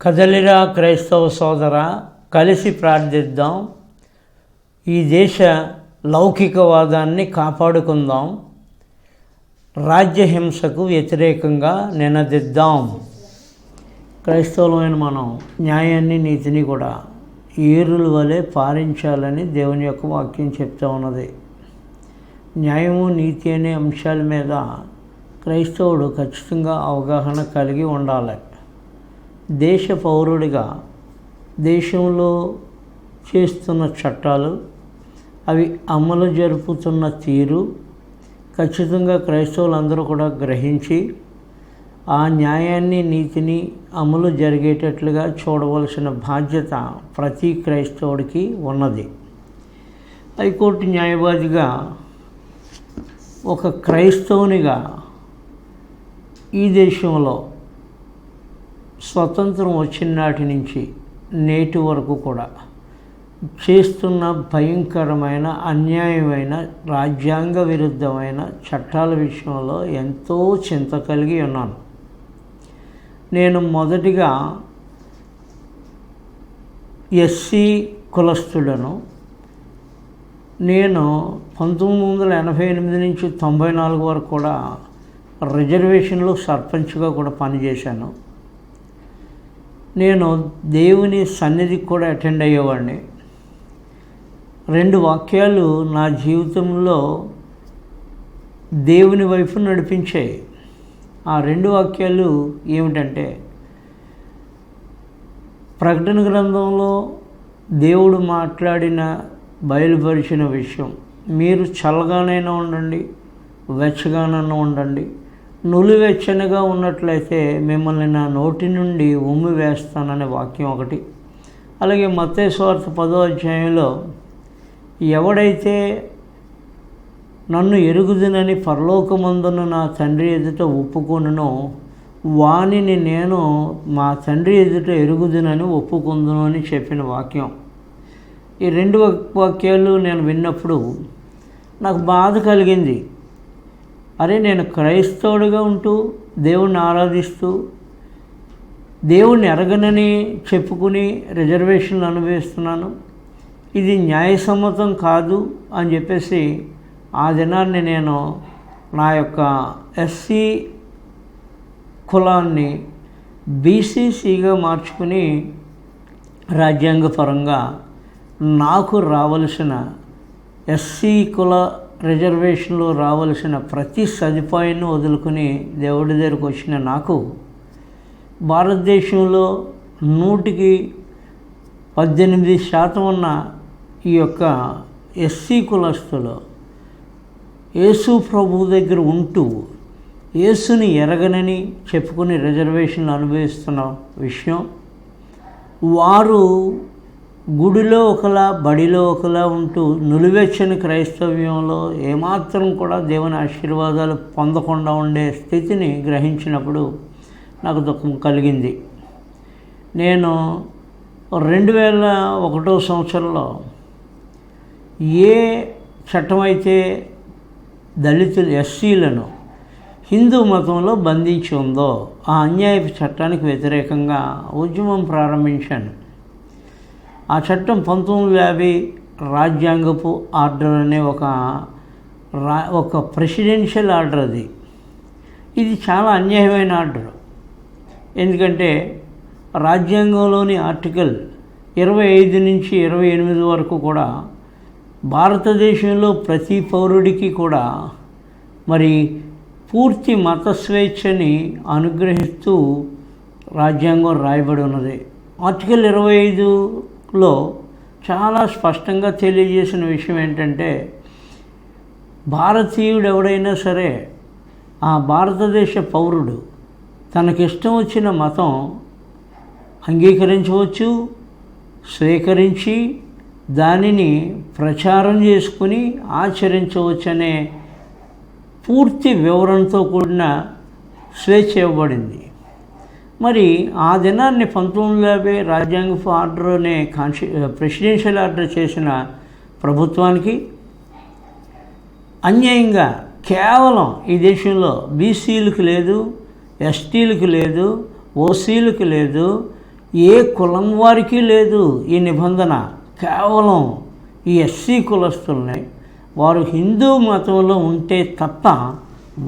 కదలిరా క్రైస్తవ సోదర కలిసి ప్రార్థిద్దాం. ఈ దేశ లౌకికవాదాన్ని కాపాడుకుందాం. రాజ్యహింసకు వ్యతిరేకంగా నినదిద్దాం. క్రైస్తవులమైన మనం న్యాయాన్ని నీతిని కూడా ఏరుల వలె పాలించాలని దేవుని యొక్క వాక్యం చెప్తా ఉన్నది. న్యాయము నీతి అనే అంశాల మీద క్రైస్తవుడు ఖచ్చితంగా అవగాహన కలిగి ఉండాలి. దేశ పౌరుడిగా దేశంలో చేస్తున్న చట్టాలు అవి అమలు జరుపుతున్న తీరు ఖచ్చితంగా క్రైస్తవులందరూ కూడా గ్రహించి ఆ న్యాయాన్ని నీతిని అమలు జరిగేటట్లుగా చూడవలసిన బాధ్యత ప్రతి క్రైస్తవుడికి ఉన్నది. హైకోర్టు న్యాయవాదిగా ఒక క్రైస్తవునిగా ఈ దేశంలో స్వతంత్రం వచ్చిన నాటి నుంచి నేటి వరకు కూడా చేస్తున్న భయంకరమైన అన్యాయమైన రాజ్యాంగ విరుద్ధమైన చట్టాల విషయంలో ఎంతో చింత కలిగి ఉన్నాను. నేను మొదటిగా ఎస్సీ కులస్తులను నేను పంతొమ్మిది వందల ఎనభై ఎనిమిది నుంచి తొంభై నాలుగు వరకు కూడా రిజర్వేషన్లో సర్పంచ్గా కూడా పనిచేశాను. నేను దేవుని సన్నిధికి కూడా అటెండ్ అయ్యేవాడిని. రెండు వాక్యాలు నా జీవితంలో దేవుని వైపు నడిపించాయి. ఆ రెండు వాక్యాలు ఏమిటంటే ప్రకటన గ్రంథంలో దేవుడు మాట్లాడిన బయలుపరిచిన విషయం. మీరు చల్లగానైనా ఉండండి వెచ్చగానైనా ఉండండి. నులివెచ్చనిగా ఉన్నట్లయితే మిమ్మల్ని నా నోటి నుండి ఉమ్మి వేస్తాననే వాక్యం ఒకటి. అలాగే మత్తేశ్వార్త పదో అధ్యాయంలో ఎవడైతే నన్ను ఎరుగుదునని పరలోకమందున నా తండ్రి ఎదుట ఒప్పుకొనునో వాణిని నేను మా తండ్రి ఎదుట ఎరుగుదునని ఒప్పుకుందును అని చెప్పిన వాక్యం. ఈ రెండు వాక్యాలు నేను విన్నప్పుడు నాకు బాధ కలిగింది. అరే నేను క్రైస్తవుడిగా ఉంటూ దేవుణ్ణి ఆరాధిస్తూ దేవుణ్ణి ఎరగనని చెప్పుకుని రిజర్వేషన్లు అనుభవిస్తున్నాను. ఇది న్యాయసమ్మతం కాదు అని చెప్పేసి ఆ దినాన్ని నేను నా యొక్క ఎస్సీ కులాన్ని బీసీసీగా మార్చుకుని రాజ్యాంగపరంగా నాకు రావలసిన ఎస్సీ కుల రిజర్వేషన్లో రావలసిన ప్రతి సదుపాయాన్ని వదులుకుని దేవుడి దగ్గరకు వచ్చిన నాకు భారతదేశంలో నూటికి పద్దెనిమిది శాతం ఉన్న ఈ యొక్క ఎస్సీ కులస్తులు యేసు ప్రభు దగ్గర ఉంటూ యేసుని ఎరగనని చెప్పుకుని రిజర్వేషన్లు అనుభవిస్తున్న విషయం. వారు గుడిలో ఒకలా బడిలో ఒకలా ఉంటూ నులివెచ్చని క్రైస్తవ్యంలో ఏమాత్రం కూడా దేవుని ఆశీర్వాదాలు పొందకుండా ఉండే స్థితిని గ్రహించినప్పుడు నాకు దుఃఖం కలిగింది. నేను రెండు వేల ఒకటో సంవత్సరంలో ఏ చట్టం అయితే దళితులు ఎస్సీలను హిందూ మతంలో బంధించి ఉందో ఆ అన్యాయపు చట్టానికి వ్యతిరేకంగా ఉద్యమం ప్రారంభించాను. ఆ చట్టం పంతొమ్మిది యాభై రాజ్యాంగపు ఆర్డర్ అనే ఒక రా ఒక ప్రెసిడెన్షియల్ ఆర్డర్ అది. ఇది చాలా అన్యాయమైన ఆర్డర్. ఎందుకంటే రాజ్యాంగంలోని ఆర్టికల్ ఇరవై ఐదు నుంచి ఇరవై ఎనిమిది వరకు కూడా భారతదేశంలో ప్రతి పౌరుడికి కూడా మరి పూర్తి మత స్వేచ్ఛని అనుగ్రహిస్తూ రాజ్యాంగం రాయబడి ఉన్నది. ఆర్టికల్ ఇరవై ఐదు లో చాలా స్పష్టంగా తెలియజేసిన విషయం ఏంటంటే భారతీయుడు ఎవడైనా సరే ఆ భారతదేశ పౌరుడు తనకిష్టం వచ్చిన మతం అంగీకరించవచ్చు స్వీకరించి దానిని ప్రచారం చేసుకుని ఆచరించవచ్చనే పూర్తి వివరణతో కూడిన స్వేచ్ఛ ఇవ్వబడింది. మరి ఆ దినాన్ని పంతొమ్మిది యాభై రాజ్యాంగపు ఆర్డర్ అనే కాన్షి ప్రెసిడెన్షియల్ ఆర్డర్ చేసిన ప్రభుత్వానికి అన్యాయంగా కేవలం ఈ దేశంలో బీసీలకు లేదు ఎస్టీలకు లేదు ఓసీలకు లేదు ఏ కులం వారికి లేదు ఈ నిబంధన. కేవలం ఈ ఎస్సీ కులస్తుల్ని. వారు హిందూ మతంలో ఉంటే తప్ప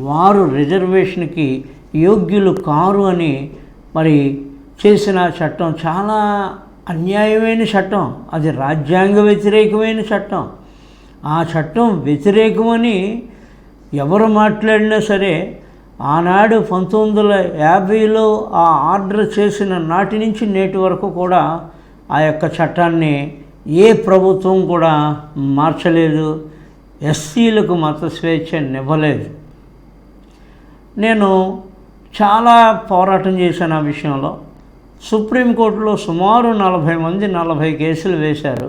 వారు రిజర్వేషన్కి యోగ్యులు కారు అని మరి చేసిన చట్టం చాలా అన్యాయమైన చట్టం. అది రాజ్యాంగ వ్యతిరేకమైన చట్టం. ఆ చట్టం వ్యతిరేకమని ఎవరు మాట్లాడినా సరే ఆనాడు పంతొమ్మిది వందల యాభైలో ఆ ఆర్డర్ చేసిన నాటి నుంచి నేటి వరకు కూడా ఆ యొక్క చట్టాన్ని ఏ ప్రభుత్వం కూడా మార్చలేదు. ఎస్సీలకు మత స్వేచ్ఛనివ్వలేదు నేను చాలా పోరాటం చేశాను ఆ విషయంలో. సుప్రీంకోర్టులో సుమారు నలభై మంది నలభై కేసులు వేశారు.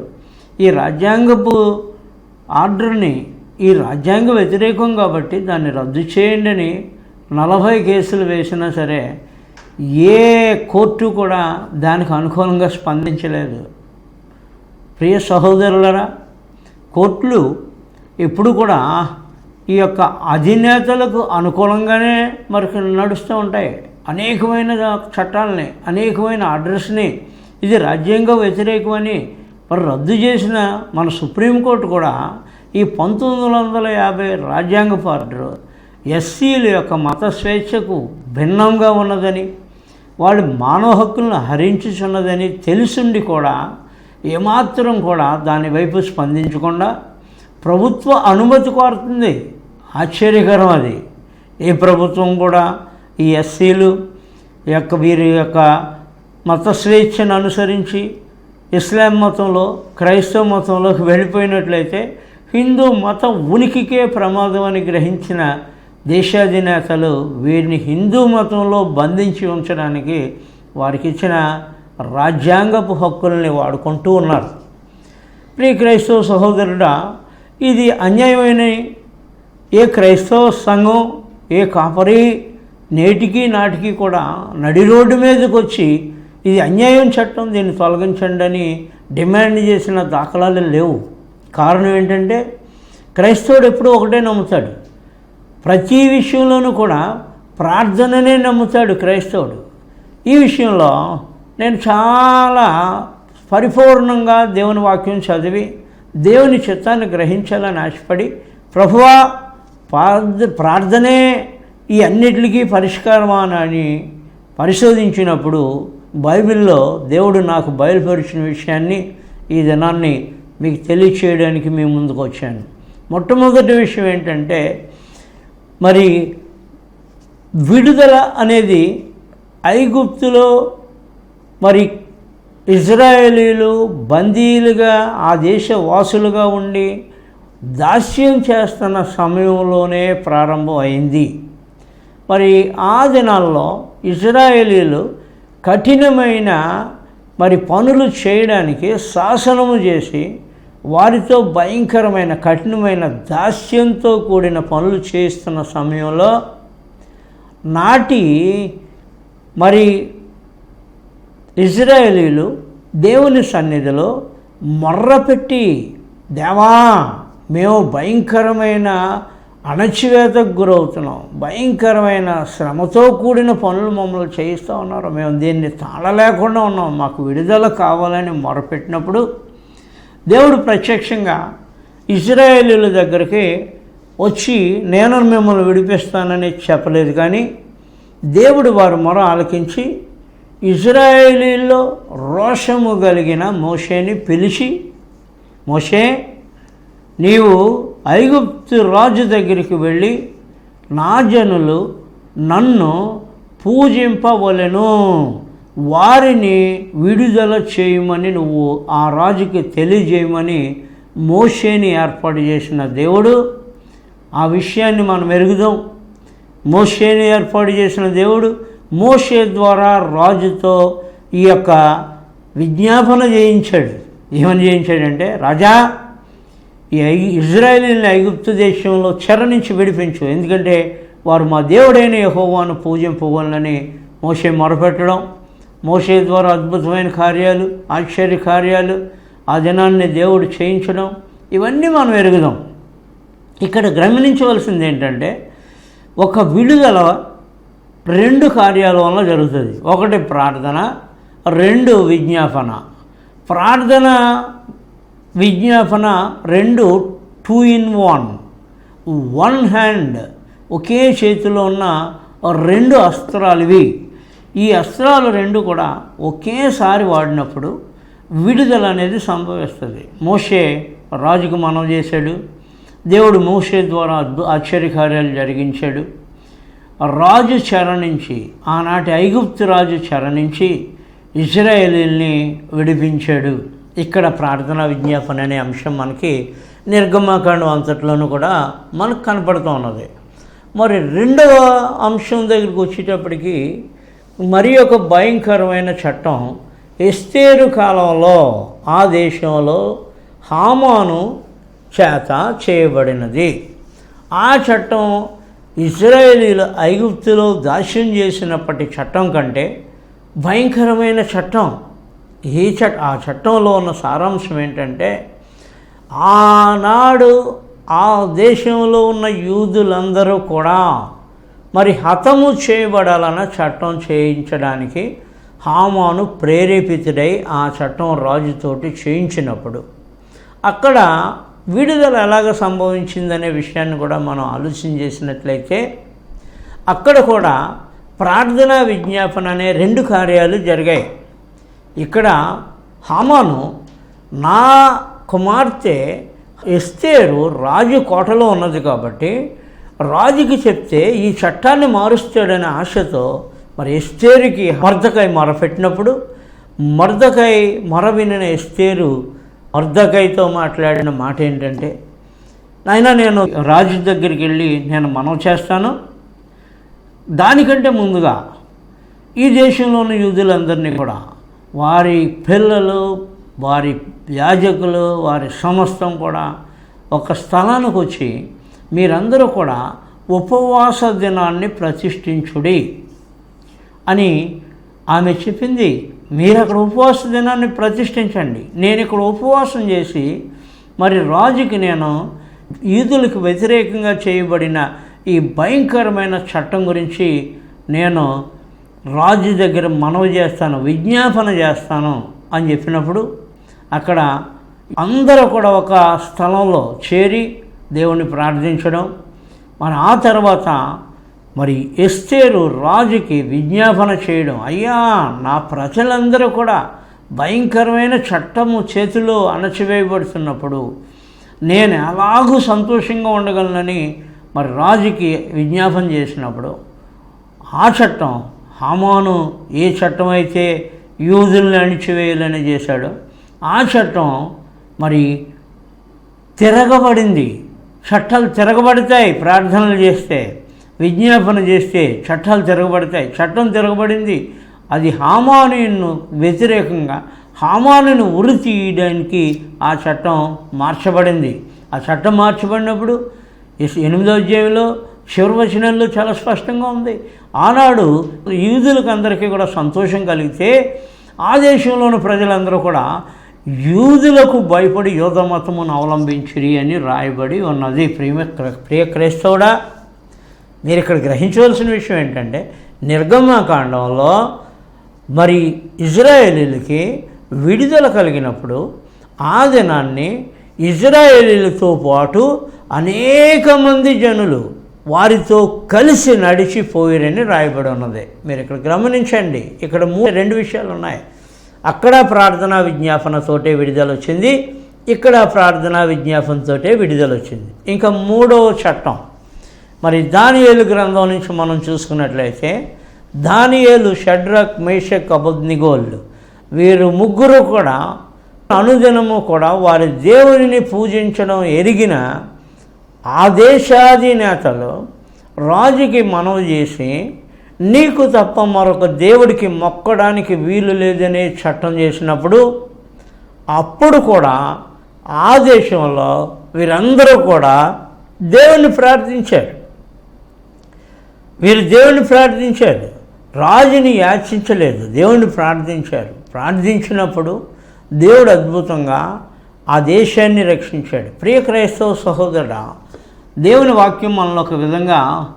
ఈ రాజ్యాంగపు ఆర్డర్ని ఈ రాజ్యాంగ వ్యతిరేకం కాబట్టి దాన్ని రద్దు చేయండి అని నలభై కేసులు వేసినా సరే ఏ కోర్టు కూడా దానికి అనుకూలంగా స్పందించలేదు. ప్రియ సహోదరులరా కోర్టులు ఎప్పుడు కూడా ఈ యొక్క అధినేతలకు అనుకూలంగానే మరి నడుస్తూ ఉంటాయి. అనేకమైన చట్టాలని అనేకమైన ఆర్డర్స్ని ఇది రాజ్యాంగ వ్యతిరేకమని మరి రద్దు చేసిన మన సుప్రీంకోర్టు కూడా ఈ పంతొమ్మిది వందల యాభై రాజ్యాంగ ఆర్డర్ ఎస్సీల యొక్క మత స్వేచ్ఛకు భిన్నంగా ఉన్నదని వాళ్ళు మానవ హక్కులను హరించుచున్నదని తెలుసుండి కూడా ఏమాత్రం కూడా దాని వైపు స్పందించకుండా ప్రభుత్వ అనుమతి కోరుతుంది. ఆశ్చర్యకరం అది. ఏ ప్రభుత్వం కూడా ఈ ఎస్సీలు యొక్క వీరి యొక్క మత స్వేచ్ఛను అనుసరించి ఇస్లాం మతంలో క్రైస్తవ మతంలోకి వెళ్ళిపోయినట్లయితే హిందూ మతం ఉనికికే ప్రమాదం అని గ్రహించిన దేశాధినేతలు వీరిని హిందూ మతంలో బంధించి ఉంచడానికి వారికి ఇచ్చిన రాజ్యాంగపు హక్కుల్ని వాడుకుంటూ ఉన్నారు. ప్రియ క్రైస్తవ సహోదరుడా ఇది అన్యాయమైన ఏ క్రైస్తవ సంఘం ఏ కాపరి నేటికి నాటికి కూడా నడి రోడ్డు మీదకి వచ్చి ఇది అన్యాయం చట్టం దీన్ని తొలగించండి అని డిమాండ్ చేసిన దాఖలాలు లేవు. కారణం ఏంటంటే క్రైస్తవుడు ఎప్పుడూ ఒకటే నమ్ముతాడు. ప్రతి విషయంలోనూ కూడా ప్రార్థననే నమ్ముతాడు క్రైస్తవుడు. ఈ విషయంలో నేను చాలా పరిపూర్ణంగా దేవుని వాక్యం చదివి దేవుని చిత్తాన్ని గ్రహించాలని ఆశపడి ప్రభువా ప్రార్థ ప్రార్థనే ఈ అన్నిటికీ పరిష్కారమాన అని పరిశోధించినప్పుడు బైబిల్లో దేవుడు నాకు బయలుపరిచిన విషయాన్ని ఈ దినాన్ని మీకు తెలియచేయడానికి మీ ముందుకు వచ్చాను. మొట్టమొదటి విషయం ఏంటంటే మరి విడుదల అనేది ఐగుప్తులో మరి ఇజ్రాయేలీలు బందీలుగా ఆ దేశ వాసులుగా ఉండి దాస్యం చేస్తున్న సమయంలోనే ప్రారంభం అయింది మరి ఆ దినాల్లో ఇజ్రాయేలీలు కఠినమైన మరి పనులు చేయడానికి శాసనము చేసి వారితో భయంకరమైన కఠినమైన దాస్యంతో కూడిన పనులు చేస్తున్న సమయంలో నాటి మరి ఇజ్రాయేలీలు దేవుని సన్నిధిలో మొర్రపెట్టి దేవా మేము భయంకరమైన అణచివేతకు గురవుతున్నాం. భయంకరమైన శ్రమతో కూడిన పనులు మమ్మల్ని చేయిస్తూ ఉన్నారు. మేము దీన్ని తాళలేకుండా ఉన్నాం. మాకు విడుదల కావాలని మొరపెట్టినప్పుడు దేవుడు ప్రత్యక్షంగా ఇజ్రాయేలీల దగ్గరికి వచ్చి నేను మిమ్మల్ని విడిపిస్తానని చెప్పలేదు. కానీ దేవుడు వారు మొర ఆలకించి ఇజ్రాయేలీలో రోషము కలిగిన మోషేని పిలిచి మోషే నీవు ఐగుప్తు రాజు దగ్గరికి వెళ్ళి నా జనులు నన్ను పూజింపవలెను. వారిని విడుదల చేయమని నువ్వు ఆ రాజుకి తెలియజేయమని మోషేని ఏర్పాటు చేసిన దేవుడు. ఆ విషయాన్ని మనం ఎరుగుదాం. మోషేని ఏర్పాటు చేసిన దేవుడు మోషే ద్వారా రాజుతో ఈ యొక్క విజ్ఞాపన చేయించాడు. ఏమని చేయించాడంటే రాజా ఈ ఐ ఇజ్రాయేలీని ఐగుప్తు దేశంలో చెర నుంచి విడిపించు. ఎందుకంటే వారు మా దేవుడైన యహోవాను పూజింపవాలని మోసే మొరపెట్టడం మోసే ద్వారా అద్భుతమైన కార్యాలు ఆశ్చర్య కార్యాలు ఆ దినాన్ని దేవుడు చేయించడం ఇవన్నీ మనం ఎరుగుదాం. ఇక్కడ గమనించవలసింది ఏంటంటే ఒక విడుదల రెండు కార్యాల వల్ల జరుగుతుంది. ఒకటి ప్రార్థన రెండు విజ్ఞాపన. ప్రార్థన విజ్ఞాపన రెండు two in one one hand ఒకే చేతిలో ఉన్న రెండు అస్త్రాలు ఇవి ఈ అస్త్రాలు రెండు కూడా ఒకేసారి వాడినప్పుడు విడుదల అనేది సంభవిస్తుంది. మోషే రాజుకు మనం చేశాడు. దేవుడు మోషే ద్వారా అద్భు ఆశ్చర్యకార్యాలు జరిగించాడు. రాజు చరణించి ఆనాటి ఐగుప్తు రాజు చరణించి ఇజ్రాయేలీల్ని విడిపించాడు. ఇక్కడ ప్రార్థనా విజ్ఞాపన అనే అంశం మనకి నిర్గమాకాండం అంతట్లోనూ కూడా మనకు కనపడుతూ ఉన్నది. మరి రెండవ అంశం దగ్గరికి వచ్చేటప్పటికి మరి ఒక భయంకరమైన చట్టం. ఎస్తేరు కాలంలో ఆ దేశంలో హామాను చేత చేయబడినది. ఆ చట్టం ఇజ్రాయేలీలు ఐగుప్తులో దాస్యం చేసినప్పటి చట్టం కంటే భయంకరమైన చట్టం. ఈ చట్ ఆ చట్టంలో ఉన్న సారాంశం ఏంటంటే ఆనాడు ఆ దేశంలో ఉన్న యూదులందరూ కూడా మరి హతము చేయబడాలన్న చట్టం చేయించడానికి హామాను ప్రేరేపితుడై ఆ చట్టం రాజుతోటి చేయించినప్పుడు. అక్కడ విడుదల ఎలాగ సంభవించిందనే విషయాన్ని కూడా మనం ఆలోచన చేసినట్లయితే అక్కడ కూడా ప్రార్థనా విజ్ఞాపన అనే రెండు కార్యాలు జరిగాయి. ఇక్కడ హామాను నా కుమార్తె ఎస్తేరు రాజు కోటలో ఉన్నది కాబట్టి రాజుకి చెప్తే ఈ చట్టాన్ని మారుస్తాడనే ఆశతో మరి ఎస్తేరుకి మర్దకాయ మొరపెట్టినప్పుడు మర్దకాయ మొర వినిన ఎస్తేరు మర్దకాయతో మాట్లాడిన మాట ఏంటంటే నాయన నేను రాజు దగ్గరికి వెళ్ళి నేను మనం చేస్తాను. దానికంటే ముందుగా ఈ దేశంలో ఉన్న యూదులందరినీ కూడా వారి పిల్లలు వారి యాజకులు వారి సమస్తం కూడా ఒక స్థలానికి వచ్చి మీరందరూ కూడా ఉపవాస దినాన్ని ప్రతిష్ఠించుడి అని ఆమె చెప్పింది. మీరు అక్కడ ఉపవాస దినాన్ని ప్రతిష్ఠించండి. నేను ఇక్కడ ఉపవాసం చేసి మరి రాజుకి నేను ఈదులకు వ్యతిరేకంగా చేయబడిన ఈ భయంకరమైన చట్టం గురించి నేను రాజు దగ్గర మనవి చేస్తాను విజ్ఞాపన చేస్తాను అని చెప్పినప్పుడు అక్కడ అందరూ కూడా ఒక స్థలంలో చేరి దేవుణ్ణి ప్రార్థించడం. మరి ఆ తర్వాత మరి ఎస్తేరు రాజుకి విజ్ఞాపన చేయడం. అయ్యా నా ప్రజలందరూ కూడా భయంకరమైన చట్టము చేతిలో అణచివేయబడుతున్నప్పుడు నేను ఎలాగూ సంతోషంగా ఉండగలనని మరి రాజుకి విజ్ఞాపన చేసినప్పుడు ఆ చట్టం హామాను ఏ చట్టం అయితే యూదుల్ని అణిచివేయాలని చేశాడో ఆ చట్టం మరి తిరగబడింది. చట్టాలు తిరగబడతాయి. ప్రార్థనలు చేస్తే విజ్ఞాపన చేస్తే చట్టాలు తిరగబడతాయి. చట్టం తిరగబడింది. అది హామానును వ్యతిరేకంగా హామానును ఉరి తీయడానికి ఆ చట్టం మార్చబడింది. ఆ చట్టం మార్చబడినప్పుడు ఎనిమిదో అధ్యాయంలో చివరి చాలా స్పష్టంగా ఉంది. ఆనాడు యూదులకు అందరికీ కూడా సంతోషం కలిగితే ఆ దేశంలోని ప్రజలందరూ కూడా యూదులకు భయపడి యోధ మతమును అవలంబించిరి అని రాయబడి ఉన్నది. ప్రియ ప్రియ క్రైస్తవుడా మీరు ఇక్కడ గ్రహించవలసిన విషయం ఏంటంటే నిర్గమకాండంలో మరి ఇజ్రాయేలీలకి విడుదల కలిగినప్పుడు ఆ దినాన్ని ఇజ్రాయేలీలతో పాటు అనేక మంది జనులు వారితో కలిసి నడిచిపోయిరని రాయబడి ఉన్నది. మీరు ఇక్కడ గమనించండి. ఇక్కడ మూ రెండు విషయాలు ఉన్నాయి అక్కడ ప్రార్థనా విజ్ఞాపనతోటే విడుదల వచ్చింది ఇక్కడ ప్రార్థనా విజ్ఞాపనతోటే విడుదల వచ్చింది ఇంకా మూడవ చట్టం. మరి దానియేలు గ్రంథం నుంచి మనం చూసుకున్నట్లయితే దానియేలు షడ్రక్ మేషక్ అబద్నిగోళ్ళు వీరు ముగ్గురు కూడా అనుదినము కూడా వారి దేవునిని పూజించడం ఎరిగిన ఆ దేశాధినేతలు రాజుకి మనవి చేసి నీకు తప్ప మరొక దేవుడికి మొక్కడానికి వీలు లేదనే చట్టం చేసినప్పుడు అప్పుడు కూడా ఆ దేశంలో వీరందరూ కూడా దేవుని ప్రార్థించారు. వీరు దేవుని ప్రార్థించారు. రాజుని యాచించలేదు దేవుని ప్రార్థించారు. ప్రార్థించినప్పుడు దేవుడు అద్భుతంగా ఆ దేశాన్ని రక్షించాడు. ప్రియ క్రైస్తవ సహోదరుడా దేవుని వాక్యం మనలో ఒక విధంగా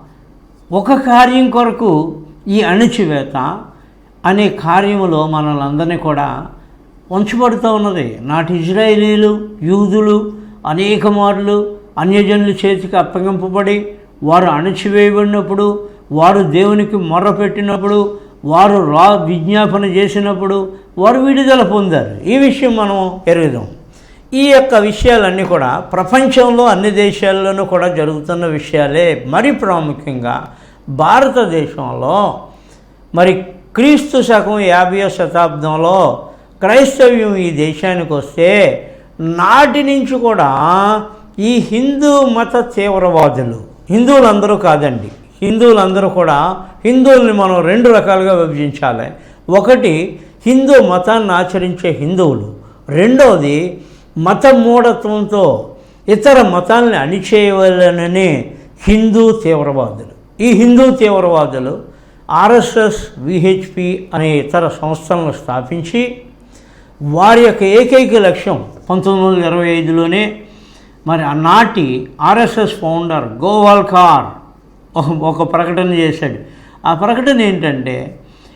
ఒక కార్యం కొరకు ఈ అణిచివేత అనే కార్యములో మనలందరినీ కూడా ఉంచబడుతూ ఉన్నది. నాటి ఇజ్రాయేలీలు యూదులు అనేక మార్లు అన్యజనుల చేతికి అప్పగింపబడి వారు అణచివేయబడినప్పుడు వారు దేవునికి మొర్రపెట్టినప్పుడు వారు రా విజ్ఞాపన చేసినప్పుడు వారు విడుదల పొందారు. ఈ విషయం మనం ఎరుగుదాం. ఈ యొక్క విషయాలన్నీ కూడా ప్రపంచంలో అన్ని దేశాల్లోనూ కూడా జరుగుతున్న విషయాలే. మరి ప్రాముఖ్యంగా భారతదేశంలో మరి క్రీస్తు శకం యాభై శతాబ్దంలో క్రైస్తవ్యం ఈ దేశానికి వస్తే నాటి నుంచి కూడా ఈ హిందూ మత తీవ్రవాదులు హిందువులందరూ కాదండి హిందువులందరూ కూడా హిందువుల్ని మనం రెండు రకాలుగా విభజించాలి. ఒకటి హిందూ మతాన్ని ఆచరించే హిందువులు. రెండవది మత మూఢత్వంతో ఇతర మతాల్ని అణిచేయవలనని హిందూ తీవ్రవాదులు. ఈ హిందూ తీవ్రవాదులు ఆర్ఎస్ఎస్ విహెచ్పి అనే ఇతర సంస్థలను స్థాపించి వారి యొక్క ఏకైక లక్ష్యం పంతొమ్మిది వందల ఇరవై ఐదులోనే మరి ఆనాటి ఆర్ఎస్ఎస్ ఫౌండర్ గోవాల్కార్ ఒక ప్రకటన చేశాడు. ఆ ప్రకటన ఏంటంటే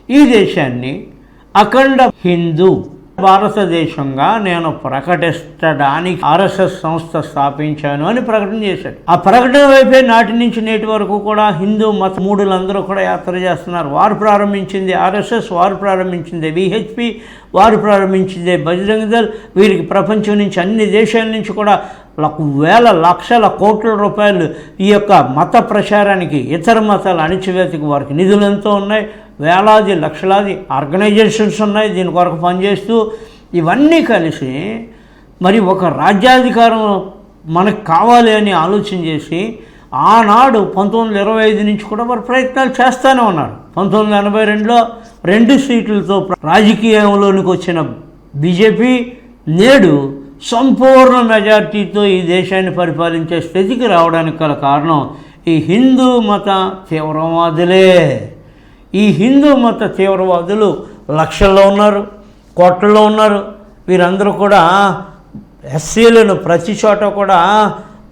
ఈ దేశాన్ని అఖండ హిందూ భారతదేశంగా నేను ప్రకటించడానికి ఆర్ఎస్ఎస్ సంస్థ స్థాపించాను అని ప్రకటన చేశాడు. ఆ ప్రకటన వైపే నాటి నుంచి నేటి వరకు కూడా హిందూ మత మూడులందరూ కూడా యాత్ర చేస్తున్నారు. వారు ప్రారంభించింది ఆర్ఎస్ఎస్ వారు ప్రారంభించింది విహెచ్పి వారు ప్రారంభించింది బజరంగ దళ్. వీరికి ప్రపంచం నుంచి అన్ని దేశాల నుంచి కూడా వేల లక్షల కోట్ల రూపాయలు ఈ యొక్క మత ప్రచారానికి ఇతర మతాల అణిచివేతకు వారికి నిధులు ఎంతో ఉన్నాయి. వేలాది లక్షలాది ఆర్గనైజేషన్స్ ఉన్నాయి దీని కొరకు పనిచేస్తూ ఇవన్నీ కలిసి మరి ఒక రాజ్యాధికారం మనకు కావాలి అని ఆలోచన చేసి ఆనాడు పంతొమ్మిది వందల ఇరవై ఐదు నుంచి కూడా మరి ప్రయత్నాలు చేస్తూనే ఉన్నారు. పంతొమ్మిది వందల ఎనభై రెండులో రెండు సీట్లతో రాజకీయంలోనికి వచ్చిన బీజేపీ నేడు సంపూర్ణ మెజార్టీతో ఈ దేశాన్ని పరిపాలించే స్థితికి రావడానికి గల కారణం ఈ హిందూ మత తీవ్రవాదులే. ఈ హిందూ మత తీవ్రవాదులు లక్షల్లో ఉన్నారు కోట్లలో ఉన్నారు. వీరందరూ కూడా ఎస్సీలను ప్రతి చోట కూడా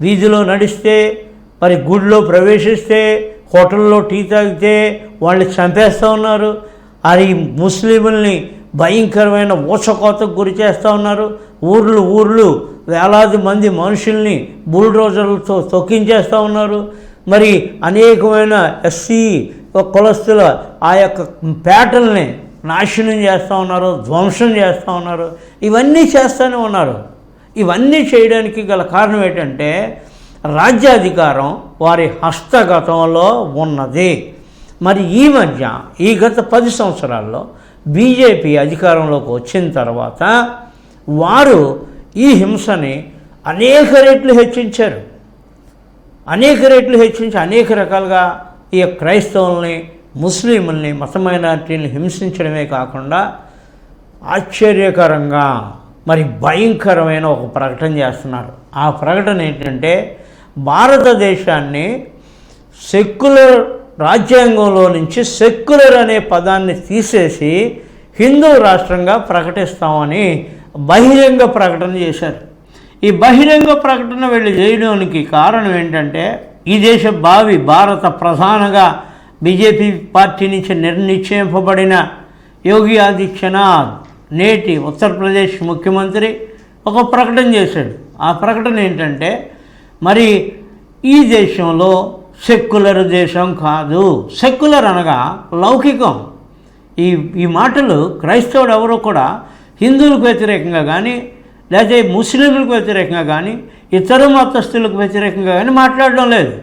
వీధిలో నడిస్తే మరి గుడిలో ప్రవేశిస్తే హోటల్లో టీ తాగితే వాళ్ళు చంపేస్తూ ఉన్నారు. అది ముస్లింలని భయంకరమైన ఊచకోతకు గురి చేస్తూ ఉన్నారు. ఊర్లు ఊర్లు వేలాది మంది మనుషుల్ని బుల్డోజర్లతో తొక్కించేస్తూ ఉన్నారు. మరి అనేకమైన ఎస్సీ కులస్తుల ఆ యొక్క పేటల్ని నాశనం చేస్తూ ఉన్నారు ధ్వంసం చేస్తూ ఉన్నారు. ఇవన్నీ చేస్తూనే ఉన్నారు. ఇవన్నీ చేయడానికి గల కారణం ఏంటంటే రాజ్యాధికారం వారి హస్తగతంలో ఉన్నది. మరి ఈ మధ్య ఈ గత పది సంవత్సరాల్లో బీజేపీ అధికారంలోకి వచ్చిన తర్వాత వారు ఈ హింసని అనేక రెట్లు హెచ్చించారు. అనేక రెట్లు హెచ్చించి అనేక రకాలుగా ఈ క్రైస్తవుల్ని ముస్లింల్ని మత మైనార్టీని హింసించడమే కాకుండా ఆశ్చర్యకరంగా మరి భయంకరమైన ఒక ప్రకటన చేస్తున్నారు. ఆ ప్రకటన ఏంటంటే భారతదేశాన్ని సెక్యులర్ రాజ్యాంగంలో నుంచి సెక్యులర్ అనే పదాన్ని తీసేసి హిందూ రాష్ట్రంగా ప్రకటిస్తామని బహిరంగ ప్రకటన చేశారు. ఈ బహిరంగ ప్రకటన వెళ్ళి చేయడానికి కారణం ఏంటంటే ఈ దేశ భావి భారత ప్రధానగా బీజేపీ పార్టీ నుంచి నిర్నిశ్చయింపబడిన యోగి ఆదిత్యనాథ్ నేటి ఉత్తరప్రదేశ్ ముఖ్యమంత్రి ఒక ప్రకటన చేశాడు. ఆ ప్రకటన ఏంటంటే మరి ఈ దేశంలో సెక్యులర్ దేశం కాదు. సెక్యులర్ అనగా లౌకికం. ఈ ఈ మాటలు క్రైస్తవుడు ఎవరో కూడా హిందువులకు వ్యతిరేకంగా కానీ లేకపోతే ముస్లింలకు వ్యతిరేకంగా కానీ ఇతర మతస్థులకు వ్యతిరేకంగా కానీ మాట్లాడడం లేదు.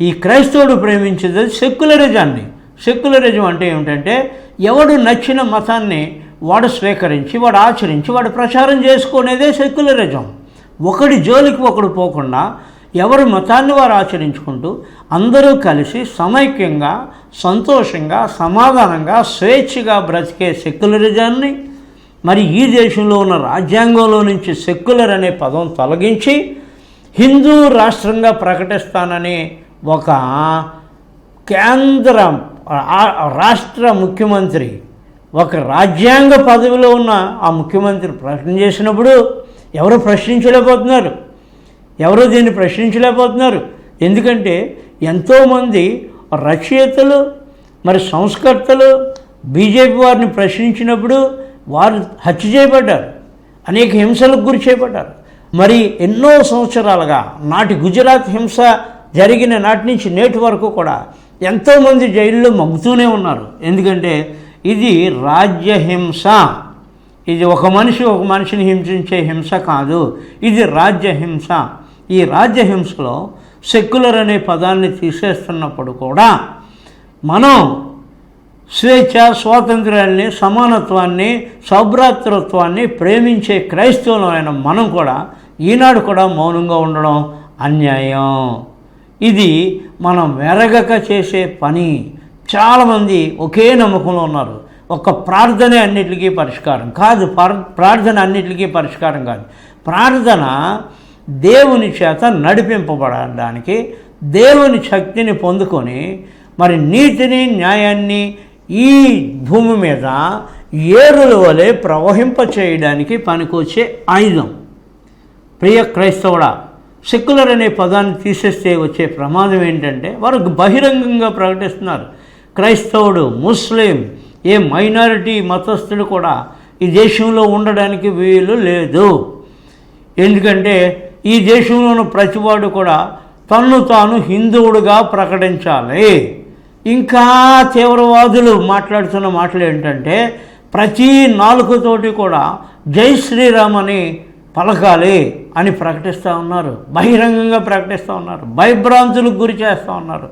ఈ క్రైస్తవుడు ప్రేమించేది సెక్యులరిజాన్ని. సెక్యులరిజం అంటే ఏమిటంటే ఎవడు నచ్చిన మతాన్ని వాడు స్వీకరించి వాడు ఆచరించి వాడు ప్రచారం చేసుకునేదే సెక్యులరిజం. ఒకడి జోలికి ఒకడు పోకుండా ఎవరి మతాన్ని వారు ఆచరించుకుంటూ అందరూ కలిసి సమైక్యంగా సంతోషంగా సమాధానంగా స్వేచ్ఛగా బ్రతికే సెక్యులరిజాన్ని మరి ఈ దేశంలో ఉన్న రాజ్యాంగంలో నుంచి సెక్యులర్ అనే పదం తొలగించి హిందూ రాష్ట్రంగా ప్రకటిస్తానని ఒక కేంద్ర రాష్ట్ర ముఖ్యమంత్రి ఒక రాజ్యాంగ పదవిలో ఉన్న ఆ ముఖ్యమంత్రి ప్రకటన చేసినప్పుడు ఎవరు ప్రశ్నించలేకపోతున్నారు? ఎవరు దీన్ని ప్రశ్నించలేకపోతున్నారు? ఎందుకంటే ఎంతోమంది రచయితలు మరి సంస్కర్తలు బీజేపీ వారిని ప్రశ్నించినప్పుడు వారు హత్య చేయబడ్డారు. అనేక హింసలకు గురి చేయబడ్డారు. మరి ఎన్నో సంవత్సరాలుగా నాటి గుజరాత్ హింస జరిగిన నాటి నుంచి నేటి వరకు కూడా ఎంతోమంది జైల్లో మగ్గుతూనే ఉన్నారు. ఎందుకంటే ఇది రాజ్యహింస ఇది ఒక మనిషి ఒక మనిషిని హింసించే హింస కాదు. ఇది రాజ్యహింస ఈ రాజ్యహింసలో సెక్యులర్ అనే పదాన్ని తీసేస్తున్నప్పుడు కూడా మనం స్వేచ్ఛ స్వాతంత్ర్యాన్ని సమానత్వాన్ని సౌభ్రాతృత్వాన్ని ప్రేమించే క్రైస్తవులమైన మనం కూడా ఈనాడు కూడా మౌనంగా ఉండడం అన్యాయం. ఇది మనం వెరగక చేసే పని. చాలామంది ఒకే నమ్మకంలో ఉన్నారు. ఒక ప్రార్థనే అన్నిటికీ పరిష్కారం కాదు. ప్రార్థన అన్నిటికీ పరిష్కారం కాదు. ప్రార్థన దేవుని చేత నడిపింపబడడానికి దేవుని శక్తిని పొందుకొని మరి నీతిని న్యాయాన్ని ఈ భూమి మీద ఏరుల వలె ప్రవహింప చేయడానికి పనికొచ్చే ఆయుధం. ప్రియ క్రైస్తవుడా సెక్యులర్ అనే పదాన్ని తీసేస్తే వచ్చే ప్రమాదం ఏంటంటే వారు బహిరంగంగా ప్రకటిస్తున్నారు. క్రైస్తవుడు ముస్లిం ఏ మైనారిటీ మతస్థుడు కూడా ఈ దేశంలో ఉండడానికి వీలు లేదు. ఎందుకంటే ఈ దేశంలో ఉన్న ప్రతివాడు కూడా తన్ను తాను హిందువుడుగా ప్రకటించాలి. ఇంకా తీవ్రవాదులు మాట్లాడుతున్న మాటలు ఏంటంటే ప్రతి నాలుగుతోటి కూడా జై శ్రీరామ్ అని పలకాలి అని ప్రకటిస్తూ ఉన్నారు. బహిరంగంగా ప్రకటిస్తూ ఉన్నారు. భయభ్రాంతులకు గురి చేస్తూ ఉన్నారు.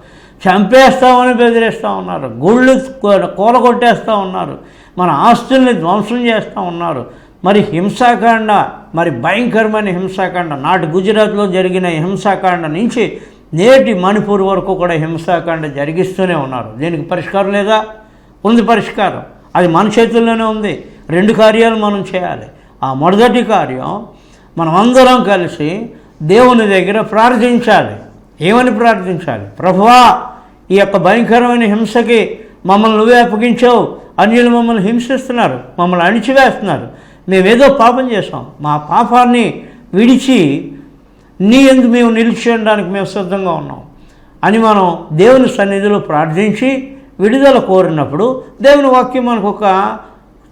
చంపేస్తామని బెదిరిస్తూ ఉన్నారు. గుళ్ళు కూలగొట్టేస్తూ ఉన్నారు. మన ఆస్తుల్ని ధ్వంసం చేస్తూ ఉన్నారు. మరి హింసాకాండ మరి భయంకరమైన హింసాకాండ నాటి గుజరాత్లో జరిగిన హింసాకాండ నుంచి నేటి మణిపూర్ వరకు కూడా హింసాకాండ జరిగిస్తూనే ఉన్నారు. దీనికి పరిష్కారం లేదా? ఉంది పరిష్కారం. అది మన చేతుల్లోనే ఉంది. రెండు కార్యాలు మనం చేయాలి. ఆ మొదటి కార్యం మనం అందరం కలిసి దేవుని దగ్గర ప్రార్థించాలి. ఏమని ప్రార్థించాలి? ప్రభువా ఈ యొక్క భయంకరమైన హింసకి మమ్మల్ని నువ్వే అప్పగించావు. అన్యులు మమ్మల్ని హింసిస్తున్నారు. మమ్మల్ని అణిచివేస్తున్నారు. మేమేదో పాపం చేసాం మా పాపాన్ని విడిచి నీ ఎందుకు మేము నిలిచి ఉండడానికి మేము సిద్ధంగా ఉన్నాం? అని మనం దేవుని సన్నిధిలో ప్రార్థించి విడుదల కోరినప్పుడు దేవుని వాక్యం మనకు ఒక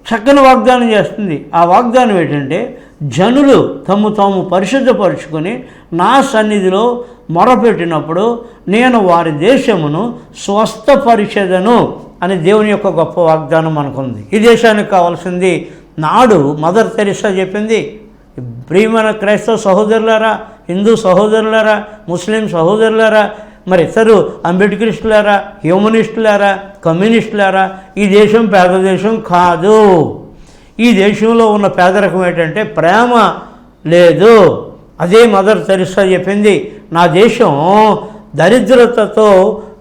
చక్కని వాగ్దానం చేస్తుంది. ఆ వాగ్దానం ఏంటంటే జనులు తమ్ము తాము పరిశుద్ధపరుచుకొని నా సన్నిధిలో మొరపెట్టినప్పుడు నేను వారి దేశమును స్వస్థపరిచేదను అని దేవుని యొక్క గొప్ప వాగ్దానం మనకుంది. ఈ దేశానికి కావాల్సింది నాడు మదర్ తెరిసా చెప్పింది. ప్రియమైన క్రైస్తవ సహోదరులారా హిందూ సహోదరులారా ముస్లిం సహోదరులారా మరి ఇతరు అంబేద్కరిస్టులారా హ్యూమనిస్టులారా కమ్యూనిస్టులారా ఈ దేశం పేద దేశం కాదు. ఈ దేశంలో ఉన్న పేదరికం ఏంటంటే ప్రేమ లేదు. అదే మదర్ తెరిసా చెప్పింది నా దేశం దరిద్రతతో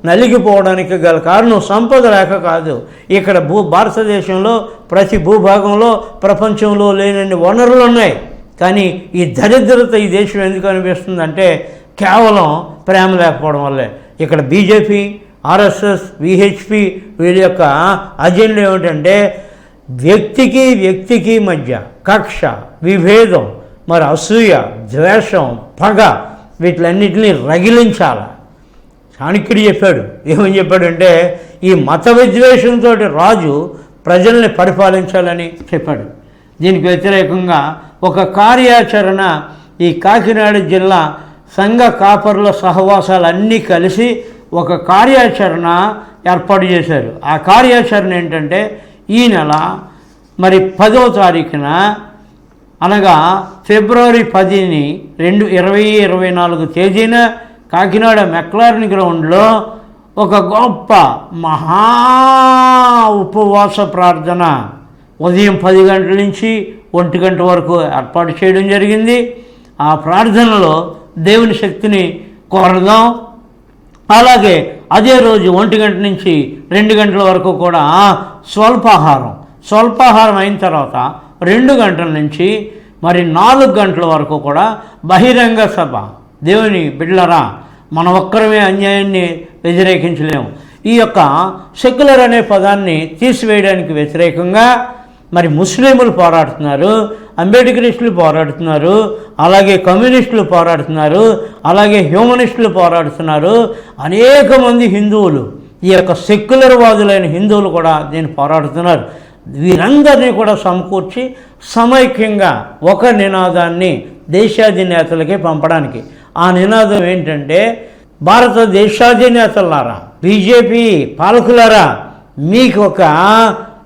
నలిగిపోవడానికి గల కారణం సంపద లేక కాదు. ఇక్కడ భూ భారతదేశంలో ప్రతి భూభాగంలో ప్రపంచంలో లేనన్ని వనరులు ఉన్నాయి కానీ ఈ దరిద్రత ఈ దేశం ఎందుకు అనిపిస్తుందంటే కేవలం ప్రేమ లేకపోవడం వల్లే. ఇక్కడ బీజేపీ ఆర్ఎస్ఎస్ విహెచ్పి వీళ్ళ యొక్క అజెండా ఏమిటంటే వ్యక్తికి వ్యక్తికి మధ్య కక్ష విభేదం మరి అసూయ ద్వేషం పగ వీటిలన్నిటిని రగిలించాలి. చాణక్యుడు చెప్పాడు. ఏమని చెప్పాడంటే ఈ మత విద్వేషంతో రాజు ప్రజల్ని పరిపాలించాలని చెప్పాడు. దీనికి వ్యతిరేకంగా ఒక కార్యాచరణ ఈ కాకినాడ జిల్లా సంఘ కాపర్ల సహవాసాలన్నీ కలిసి ఒక కార్యాచరణ ఏర్పాటు చేశారు. ఆ కార్యాచరణ ఏంటంటే ఈ నెల మరి పదో తారీఖున అనగా ఫిబ్రవరి పదిని రెండు ఇరవై ఇరవై నాలుగు తేదీన కాకినాడ మెక్లారిన్ గ్రౌండ్లో ఒక గొప్ప మహా ఉపవాస ప్రార్థన. ఉదయం పది గంటల నుంచి ఒంటి గంట వరకు ఏర్పాటు చేయడం జరిగింది. ఆ ప్రార్థనలో దేవుని శక్తిని కోరదాం. అలాగే అదే రోజు ఒంటి గంట నుంచి రెండు గంటల వరకు కూడా స్వల్పాహారం స్వల్పాహారం అయిన తర్వాత రెండు గంటల నుంచి మరి నాలుగు గంటల వరకు కూడా బహిరంగ సభ. దేవుని బిడ్లరా మన ఒక్కరమే అన్యాయాన్ని వ్యతిరేకించలేము. ఈ యొక్క సెక్యులర్ అనే పదాన్ని తీసివేయడానికి వ్యతిరేకంగా మరి ముస్లింలు పోరాడుతున్నారు అంబేద్కరిస్టులు పోరాడుతున్నారు అలాగే కమ్యూనిస్టులు పోరాడుతున్నారు అలాగే హ్యూమనిస్టులు పోరాడుతున్నారు అనేక మంది హిందువులు ఈ యొక్క సెక్యులర్ వాదులైన హిందువులు కూడా దీన్ని పోరాడుతున్నారు. వీరందరినీ కూడా సమకూర్చి సమైక్యంగా ఒక నినాదాన్ని దేశాధినేతలకి పంపడానికి. ఆ నినాదం ఏంటంటే భారత దేశాధినేతలారా బీజేపీ పాలకులారా మీకు ఒక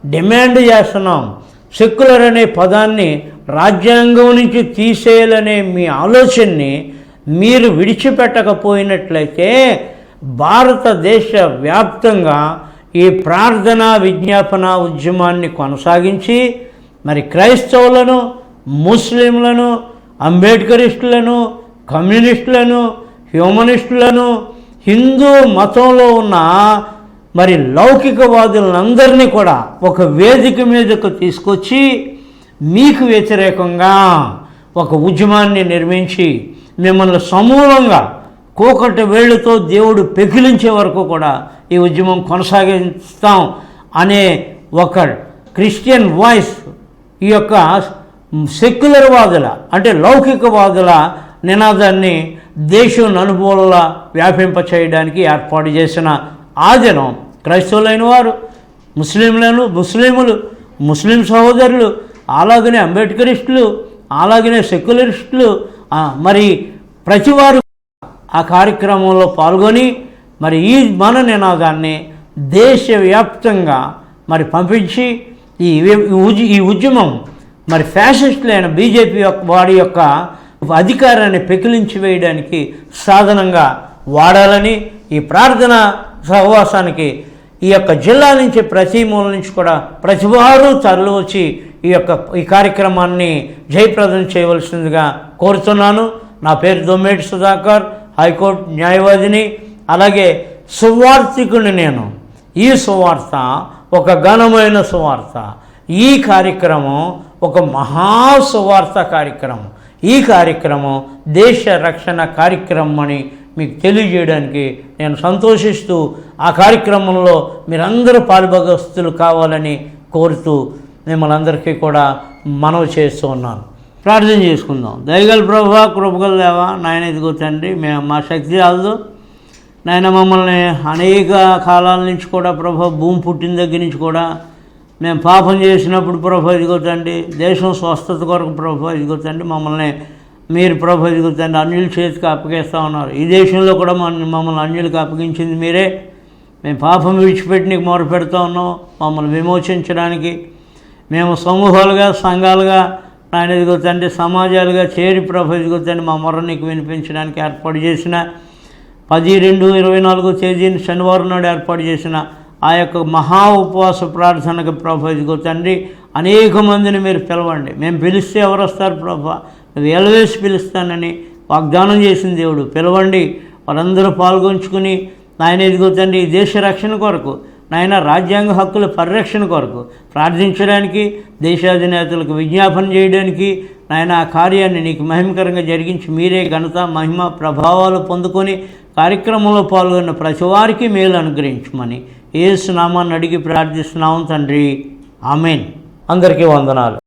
డిమాండ్ చేస్తున్నాం. సెక్యులర్ అనే పదాన్ని రాజ్యాంగం నుంచి తీసేయాలనే మీ ఆలోచనని మీరు విడిచిపెట్టకపోయినట్లయితే భారతదేశ వ్యాప్తంగా ఈ ప్రార్థన విజ్ఞాపన ఉద్యమాన్ని కొనసాగించి మరి క్రైస్తవులను ముస్లింలను అంబేద్కరిస్టులను కమ్యూనిస్టులను హ్యూమనిస్టులను హిందూ మతంలో ఉన్న మరి లౌకికవాదులందరినీ కూడా ఒక వేదిక మీదకు తీసుకొచ్చి మీకు వ్యతిరేకంగా ఒక ఉద్యమాన్ని నిర్మించి మిమ్మల్ని సమూలంగా కోకట వేళ్ళతో దేవుడు పెకిలించే వరకు కూడా ఈ ఉద్యమం కొనసాగిస్తాం అనే ఒక క్రిస్టియన్ వాయిస్ ఈ యొక్క సెక్యులర్ వాదుల అంటే లౌకికవాదుల నినాదాన్ని దేశం నలుమూలలా వ్యాపింప చేయడానికి ఏర్పాటు చేసిన ఆ దినం క్రైస్తవులైన వారు ముస్లింలను ముస్లిములు ముస్లిం సహోదరులు అలాగనే అంబేద్కరిస్టులు అలాగనే సెక్యులరిస్టులు మరి ప్రతివారు ఆ కార్యక్రమంలో పాల్గొని మరి ఈ మన నినాదాన్ని దేశవ్యాప్తంగా మరి పంపించి ఈ ఈ ఈ ఉద్యమం మరి ఫ్యాసిస్టులైన బీజేపీ యొక్క వాడి యొక్క అధికారాన్ని పెకిలించి వేయడానికి సాధనంగా వాడాలని ఈ ప్రార్థన సహవాసానికి ఈ యొక్క జిల్లా నుంచి ప్రతి మూల నుంచి కూడా ప్రతివారు తరలివచ్చి తరలి వచ్చి ఈ యొక్క ఈ కార్యక్రమాన్ని జయప్రదం చేయవలసిందిగా కోరుతున్నాను. నా పేరు దొమ్మేటి సుధాకర్ హైకోర్టు న్యాయవాదిని. అలాగే సువార్థికుని నేను. ఈ సువార్త ఒక ఘనమైన సువార్త. ఈ కార్యక్రమం ఒక మహా సువార్త కార్యక్రమం. ఈ కార్యక్రమం దేశ రక్షణ కార్యక్రమం అని మీకు తెలియజేయడానికి నేను సంతోషిస్తూ ఆ కార్యక్రమంలో మీరందరూ పాలుభగస్తులు కావాలని కోరుతూ మిమ్మల్ని అందరికీ కూడా మనవి చేస్తూ ఉన్నాను. ప్రార్థన చేసుకుందాం. దయగల ప్రభా కృపగల దేవా నాయన ఇదిగో తండ్రి మేము మా శక్తి చాలదు. నాయన మమ్మల్ని అనేక కాలాల నుంచి కూడా ప్రభా భూమి పుట్టిన దగ్గర నుంచి కూడా మేము పాపం చేసినప్పుడు ప్రభా ఇదిగో తండ్రి దేశం స్వస్థత కొరకు ప్రభా ఇదిగో తండ్రి మమ్మల్ని మీరు ప్రభా తండ్రి అన్యుల చేతికి అప్పగిస్తూ ఉన్నారు. ఈ దేశంలో కూడా మన మమ్మల్ని అన్యులకు అప్పగించింది మీరే. మేము పాపం విడిచిపెట్టి నీకు మొర పెడుతూ ఉన్నాం. మమ్మల్ని విమోచించడానికి మేము సమూహాలుగా సంఘాలుగా ఆయన ఇదిగో తండ్రి సమాజాలుగా చేరి ప్రభు ఇదిగో మా మొర నీకు వినిపించడానికి ఏర్పాటు చేసిన పది రెండు ఇరవై నాలుగో తేదీని శనివారం నాడు ఏర్పాటు చేసిన ఆ యొక్క మహా ఉపవాస ప్రార్థనకు ప్రభు ఇదిగో అనేక మందిని మీరు పిలవండి. మేము పిలిస్తే ఎవరు వస్తారు ప్రభా? నువ్వు పిలుస్తానని వాగ్దానం చేసిన దేవుడు. పిలవండి వారందరూ పాల్గొంచుకుని నాయన ఇదిగో తండ్రి ఈ దేశ రక్షణ కొరకు నాయన రాజ్యాంగ హక్కుల పరిరక్షణ కొరకు ప్రార్థించడానికి దేశాధినేతలకు విజ్ఞాపన చేయడానికి నాయన ఆ కార్యాన్ని నీకు మహిమకరంగా జరిగించి మీరే ఘనత మహిమ ప్రభావాలు పొందుకొని కార్యక్రమంలో పాల్గొన్న ప్రతి వారికి మేలు అనుగ్రహించమని ఏసునామాన్ని అడిగి ప్రార్థిస్తున్నాం తండ్రి. ఆమెన్. అందరికీ వందనాలు.